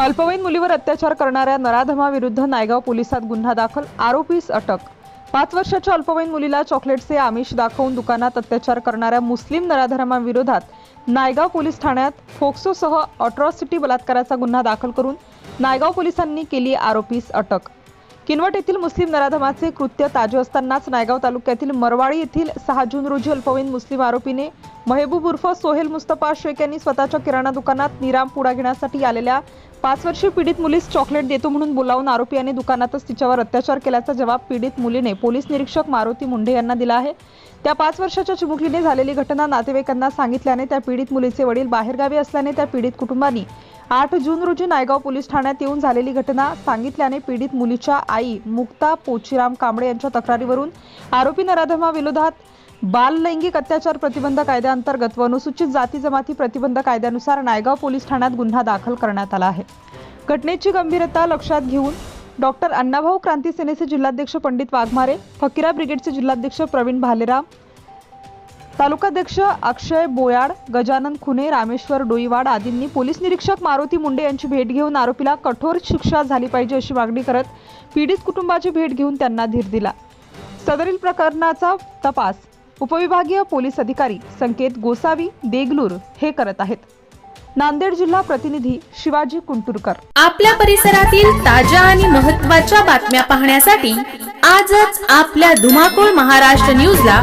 अल्पवयीन मुलीवर अत्याचार करणाऱ्या नराधमाविरुद्ध नायगाव पोलिसात गुन्हा दाखल आरोपीस अटक. पाच वर्षाच्या अल्पवयीन मुलीला चॉकलेटचे आमिष दाखवून दुकानात अत्याचार करणाऱ्या मुस्लिम नराधमाविरोधात नायगाव पोलीस ठाण्यात फोक्सोसह अट्रॉसिटी बलात्काराचा गुन्हा दाखल करून नायगाव पोलिसांनी केली आरोपीस अटक. किनवट येथील मुस्लिम नराधमाचे कृत्य ताजे असतानाच नायगाव तालुक्यातील मरवाडी येथील सहा जून रोजी अल्पवयीन मुस्लिम आरोपीने महेबूब उर्फ सोहेल मुस्तफा शेख यांनी स्वतःच्या किराणा दुकानात निराम पुडा घेण्यासाठी आलेल्या पाच वर्षीय पीडित मुलीस चॉकलेट देतो म्हणून बोलावून आरोपी यांनी दुकानातच तिच्यावर अत्याचार केल्याचा जबाब पीडित मुलीने पोलीस निरीक्षक मारुती मुंढे यांना दिला आहे. त्या पाच वर्षाच्या चिमुकलीने झालेली घटना नातेवाईकांना सांगितल्याने त्या पीडित मुलीचे वडील बाहेरगावी असल्याने त्या पीडित कुटुंबांनी आठ जून रोजी नायगाव पोलीस ठाण्यात येऊन झालेली घटना सांगितल्याने पीडित मुलीच्या आई मुक्ता पोचीराम कांबळे यांच्या तक्रारीवरून आरोपी नराधमा विरोधात बाल लैंगिक अत्याचार प्रतिबंध कायद्याअंतर्गत व अनुसूचित जाती जमाती प्रतिबंध कायद्यानुसार नायगाव पोलीस ठाण्यात गुन्हा दाखल करण्यात आला आहे. घटनेची गंभीरता लक्षात घेऊन डॉक्टर अण्णाभाऊ क्रांती सेनेचे जिल्हाध्यक्ष पंडित वाघमारे फकीरा ब्रिगेडचे जिल्हाध्यक्ष प्रवीण भालेराम तालुकाध्यक्ष अक्षय बोयाड गजानन खुने रामेश्वर डोईवाड आदींनी पोलीस निरीक्षक मारुती मुंडे यांची भेट घेऊन आरोपीला कठोर शिक्षा झाली पाहिजे अशी मागणी करत पीडित कुटुंबाची भेट घेऊन त्यांना धीर दिला. सदरील प्रकरणाचा तपास उपविभागीय पोलीस अधिकारी संकेत गोसावी देगलूर हे करत आहेत. नांदेड जिल्हा प्रतिनिधी शिवाजी कुंटुरकर. आपल्या परिसरातील ताज्या आणि महत्त्वाच्या बातम्या पाहण्यासाठी आजच आपल्या धुमाकूळ महाराष्ट्र न्यूजला